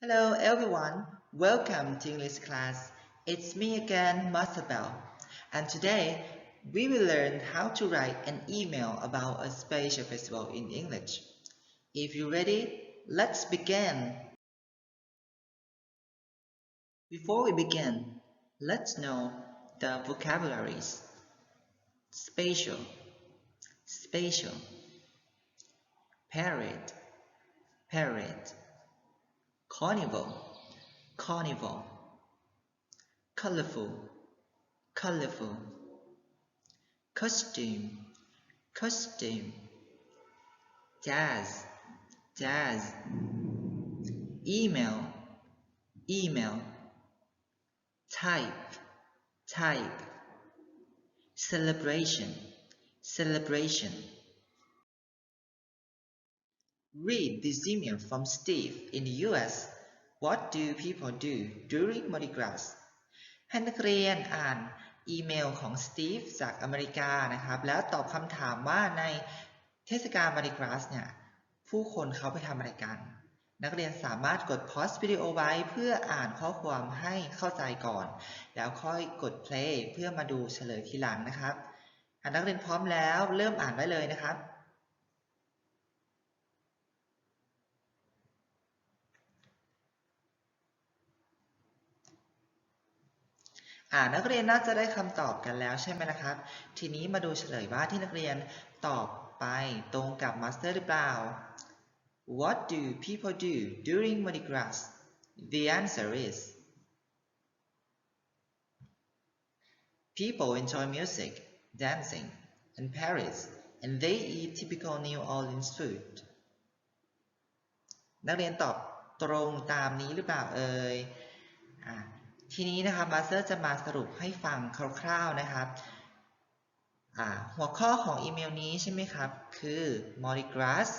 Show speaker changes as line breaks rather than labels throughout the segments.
Hello everyone, welcome to English class. It's me again, Master Bell. And today we will learn how to write an email about a special festival in English. If you're ready, let's begin. Before we begin, let's know the vocabularies. Spatial, spatial, parade, parade, carnival, carnival, colorful, colorful, costume, costume, jazz, jazz, email, email, type, type, celebration, celebration. Read this email from Steve in the US. What do people do during Mardi Gras? ให้นักเรียนอ่านอีเมลของสตีฟจากอเมริกานะครับ แล้วตอบคำถามว่าในเทศกาลมาริกราสเนี่ย ผู้คนเขาไปทำอะไรกัน นักเรียนสามารถกดพอสวิดีโอไว้เพื่ออ่านข้อความให้เข้าใจก่อน แล้วค่อยกด play เพื่อมาดูเฉลยทีหลังนะครับอะนักเรียนพร้อมแล้วเริ่มอ่านได้เลยนะครับ อ่านักเรียนน่าจะได้คำตอบกันแล้วใช่ไหมนะครับ ทีนี้มาดูเฉลยว่าที่นักเรียนตอบไปตรงกับมาสเตอร์หรือเปล่า What do people do during Mardi Gras? The answer is People enjoy music, dancing, and parades, and they eat typical New Orleans food. นักเรียนตอบตรงตามนี้หรือเปล่าเอ่ยอ่า ทีนี้นะครับมาสเตอร์จะมาสรุปให้ฟังคร่าวๆนะครับหัวข้อของอีเมลนี้ใช่ไหมครับ คือ Mardi Gras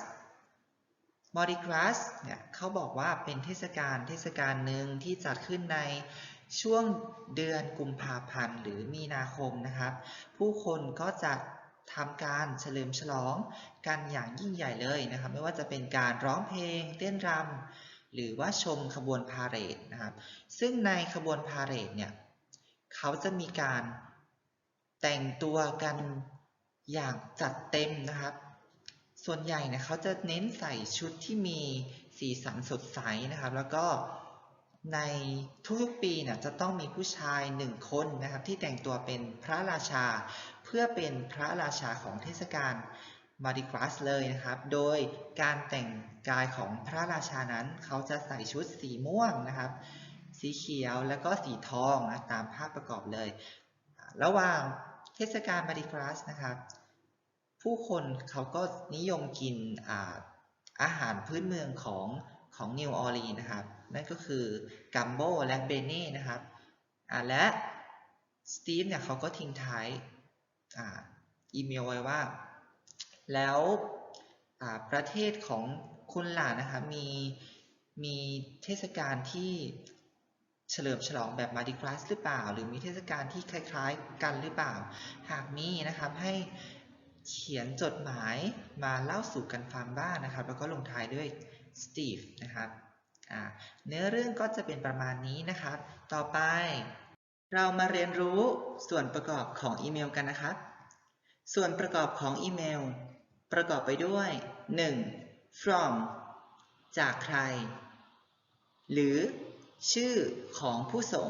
Mardi Gras เนี่ยเขาบอกว่าเป็นเทศกาลเทศกาลหนึ่งที่จัดขึ้นในช่วงเดือนกุมภาพันธ์หรือมีนาคมนะครับ ผู้คนก็จะทำการเฉลิมฉลองกันอย่างยิ่งใหญ่เลยนะครับ ไม่ว่าจะเป็นการร้องเพลง เต้นรำ หรือว่าชมขบวนพาเหรดนะครับ ซึ่งในขบวนพาเหรดเนี่ยเขาจะมีการแต่งตัวกันอย่างจัดเต็มนะครับ ส่วนใหญ่เนี่ยเขาจะเน้นใส่ชุดที่มีสีสันสดใสนะครับ แล้วก็ในทุกๆปีเนี่ยจะต้องมีผู้ชายหนึ่งคนนะครับ ที่แต่งตัวเป็นพระราชา เพื่อเป็นพระราชาของเทศกาล มาริกราสเลยนะครับ โดยการแต่งกายของพระราชานั้น เขาจะใส่ชุดสีม่วงนะครับ สีเขียวแล้วก็สีทองนะตามภาพประกอบเลย ระหว่างเทศกาลมาริกราสนะครับ ผู้คนเขาก็นิยมกินอาอาหารพื้นเมืองของของนิวออร์ลีนนะครับ นั่นก็คือกัมโบและเบเน่นะครับและสตีฟเนี่ยเขาก็ทิ้งท้ายออีเมลไว้ว่า แล้วประเทศของคุณหล่ะนะครับมีมีเทศกาลที่เฉลิมฉลองแบบมาดิกราสหรือเปล่า หรือมีเทศกาลที่คล้ายๆกันหรือเปล่า หากมีนะครับให้เขียนจดหมายมาเล่าสู่กันฟังบ้างนะครับ แล้วก็ลงท้ายด้วยสตีฟนะครับเนื้อเรื่องก็จะเป็นประมาณนี้นะครับ ต่อไป เรามาเรียนรู้ส่วนประกอบของอีเมลกันนะครับ ส่วนประกอบของอีเมล ประกอบไปด้วย 1. from จากใคร หรือ ชื่อของผู้ส่ง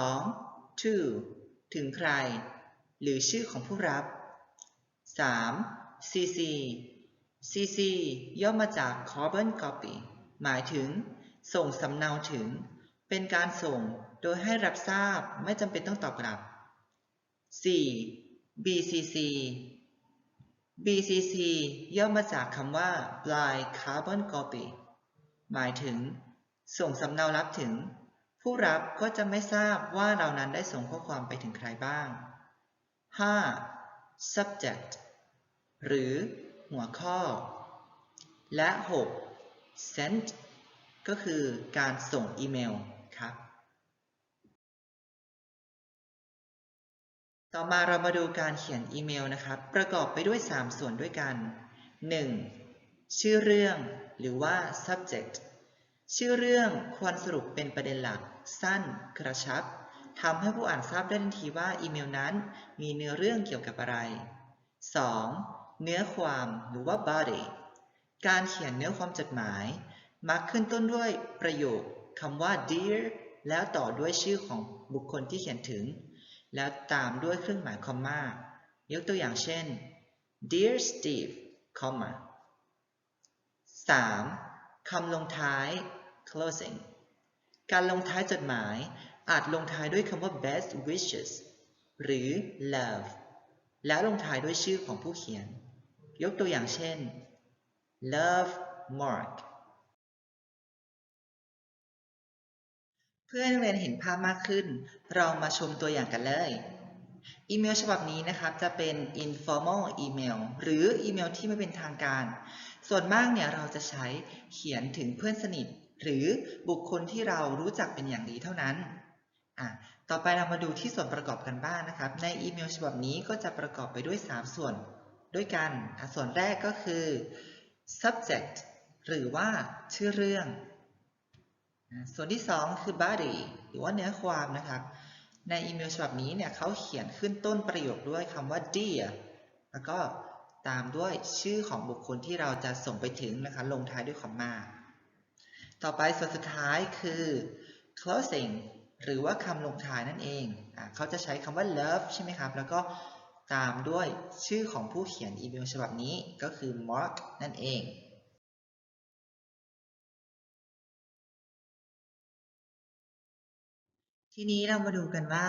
2. to ถึงใคร หรือชื่อของผู้รับ 3. CC CC ย่อมาจาก Carbon Copy หมายถึง ส่งสำเนาถึง เป็นการส่งโดยให้รับทราบไม่จำเป็นต้องตอบกลับ 4. BCC BCC ย่อมาจากคำว่า Blind Carbon Copy หมายถึง ส่งสำเนารับถึง ผู้รับก็จะไม่ทราบว่าเรานั้นได้ส่งข้อความไปถึงใครบ้าง 5. subject หรือ หัวข้อ และ 6. sent ก็คือการส่งอีเมลครับ ต่อมาเรามาดูการเขียนอีเมลนะครับ ประกอบไปด้วย 3 ส่วนด้วยกัน 1. ชื่อเรื่อง หรือว่า subject ชื่อเรื่องควรสรุปเป็นประเด็นหลัก สั้น กระชับทำให้ผู้อ่านทราบได้ทันทีว่าอีเมลนั้น มีเนื้อเรื่องเกี่ยวกับอะไร 2. เนื้อความหรือว่า body การเขียนเนื้อความจดหมาย มักขึ้นต้นด้วยประโยคคำว่า dear แล้วต่อด้วยชื่อของบุคคลที่เขียนถึง แล้วตามด้วยเครื่องหมายคอมมายกตัวอย่างเช่น dear Steve คอมมา 3. คำลงท้าย closing การลงท้ายจดหมายอาจลงท้ายด้วยคำว่า best wishes หรือ love แล้วลงท้ายด้วยชื่อของผู้เขียน ยกตัวอย่างเช่น love Mark เพื่อให้นักเรียนเห็นภาพมากขึ้น เรามาชมตัวอย่างกันเลย อีเมลฉบับนี้นะครับจะเป็น informal email หรืออีเมลที่ไม่เป็นทางการ ส่วนมากเนี่ยเราจะใช้เขียนถึงเพื่อนสนิท หรือบุคคลที่เรารู้จักเป็นอย่างดีเท่านั้นอะต่อไปเรามาดูที่ส่วนประกอบกันบ้างนะครับ ในอีเมลฉบับนี้ก็จะประกอบไปด้วย 3 ส่วนด้วยกัน ส่วนแรกก็คือ subject หรือว่าชื่อเรื่อง ส่วนที่ 2 คือ body หรือว่าเนื้อความนะครับ ในอีเมลฉบับนี้เนี่ยเขาเขียนขึ้นต้นประโยคด้วยคำว่า dear แล้วก็ตามด้วยชื่อของบุคคลที่เราจะส่งไปถึงนะคะลงท้ายด้วยคอมมา ต่อไปส่วนสุดท้ายคือ closing หรือว่าคำลงท้ายนั่นเองอเขาจะใช้คำว่า love ใช่ไหมครับ แล้วก็ตามด้วยชื่อของผู้เขียนอีเมลฉบับนี้ก็คือ Mark นั่นเอง ทีนี้เรามาดูกันว่า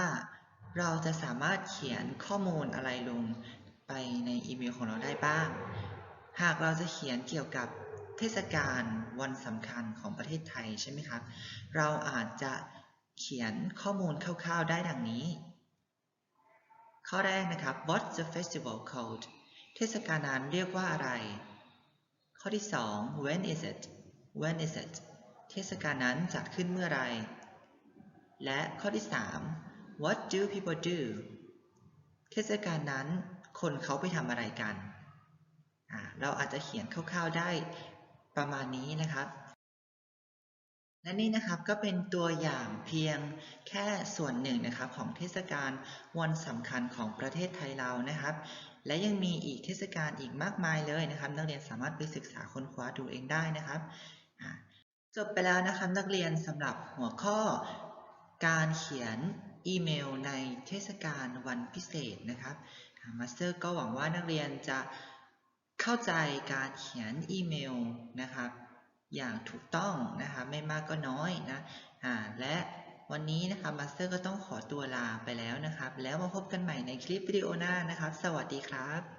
เราจะสามารถเขียนข้อมูลอะไรลงไปในอีเมลของเราได้บ้าง หากเราจะเขียนเกี่ยวกับเทศกาลวันสำคัญของประเทศไทยใช่ไหมครับ เราอาจจะเขียนข้อมูลคร่าวๆได้ดังนี้ ข้อแรกนะครับ What's the festival called เทศกาลนั้นเรียกว่าอะไร ข้อที่ 2 When is it When is it เทศกาลนั้นจัดขึ้นเมื่อไร และข้อที่ 3 What do people do เทศกาลนั้นคนเขาไปทำอะไรกัน เราอาจจะเขียนคร่าวๆได้ประมาณนี้นะครับ และนี่นะครับก็เป็นตัวอย่างเพียงแค่ส่วนหนึ่งนะครับของเทศกาลวันสำคัญของประเทศไทยเรานะครับ และยังมีอีกเทศกาลอีกมากมายเลยนะครับ นักเรียนสามารถไปศึกษาค้นคว้าดูเองได้นะครับจบไปแล้วนะครับนักเรียนสำหรับหัวข้อ การเขียนอีเมลในเทศกาลวันพิเศษนะครับมาสเตอร์ก็หวังว่านักเรียนจะเข้าใจการเขียนอีเมลนะครับ อย่างถูกต้องนะครับไม่มากก็น้อยนะและวันนี้นะครับมาสเตอร์ก็ต้องขอตัวลาไปแล้วนะครับ แล้วมาพบกันใหม่ในคลิปวิดีโอหน้านะครับ สวัสดีครับ